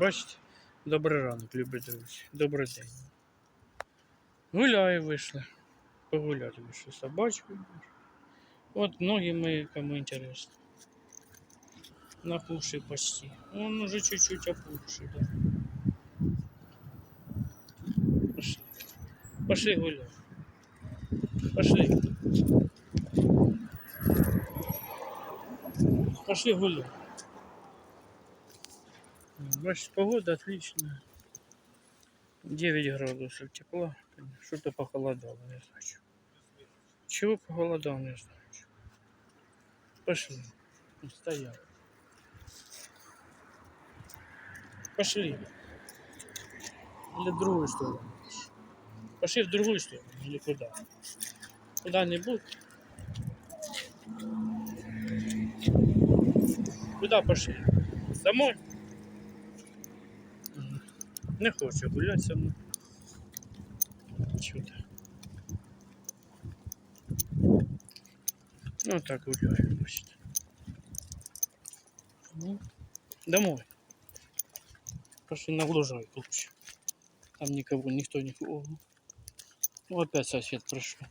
Бачите? Добрий ранок, любі друзі. Добрий день. Гуляю вийшли. Погуляти вийшли з собачкою. От ноги мої, кому интересно. Напухший почти. Он уже чуть-чуть опухший, да. Пошли. Пошли гулять. Пошли. Пошли гулять. Бачите, погода отличная. 9 градусов тепла. Что-то похолодало, не знаю. чего. Похолодало, не знаю. Пошли. Стоял. Пошли. Или в другую сторону. Пошли в другую сторону. Или куда? Куда-нибудь. Куда пошли? Домой? Не хочу гуляти со мною. Чудо. Ну так гуляю, бачите. Ну, Домой. Пошли на лужайку лучше. Там никого, никто не... О, ну, опять сосед пришел.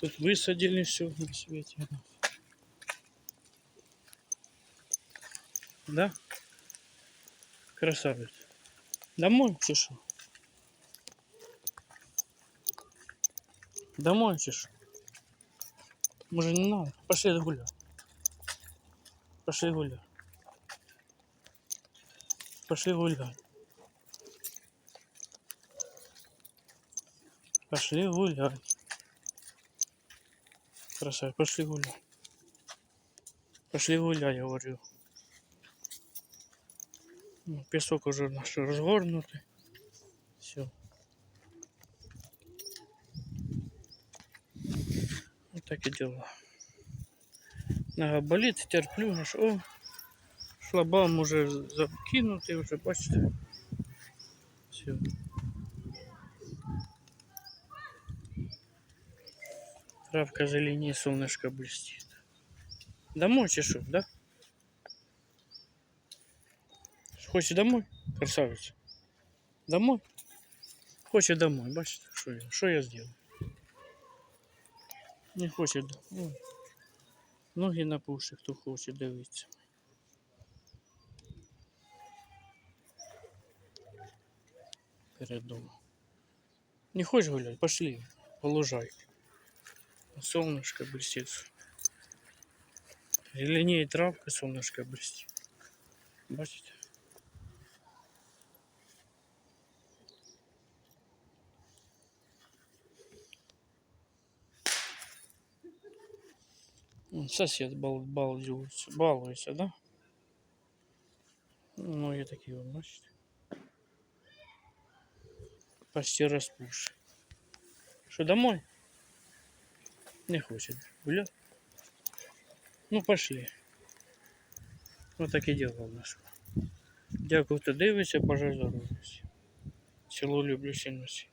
Тут высадили все на свете. Да? Красавец. Домой чешу. Домой чешу. Может не надо? Пошли гулять. Пошли гулять. Пошли гулять. Пошли гулять. Красавец, пошли гулять. Пошли гулять, я говорю. Ну, Песок уже наш разгорнутый. Все. Вот так и дела. Нога болит, терплю. аж, О, шлагбаум уже закинутый, уже, бачите. Все. Травка зеленее, солнышко блестит. Домой чешу, да? Хочешь домой, красавица? Домой? Хочет домой, бачите, що я, що я зроблю? Не хоче. до- Ой. Ноги напуші, хто хоче дивитися. Перед домом. Не хочешь гулять? Пошли, по лужайке. Солнышко блестит. Зеленее травка, солнышко блестит. Бачите? Сосед бал, балуется, балуется, да? Ноги такие вот, бачите? Почти распушь. Что, домой? Не хочет гулять. Ну, пошли. Вот таке діло в нас. Дякую, хто дивиться, бажаю здоров'я. всім. Цілу люблю всім на світі.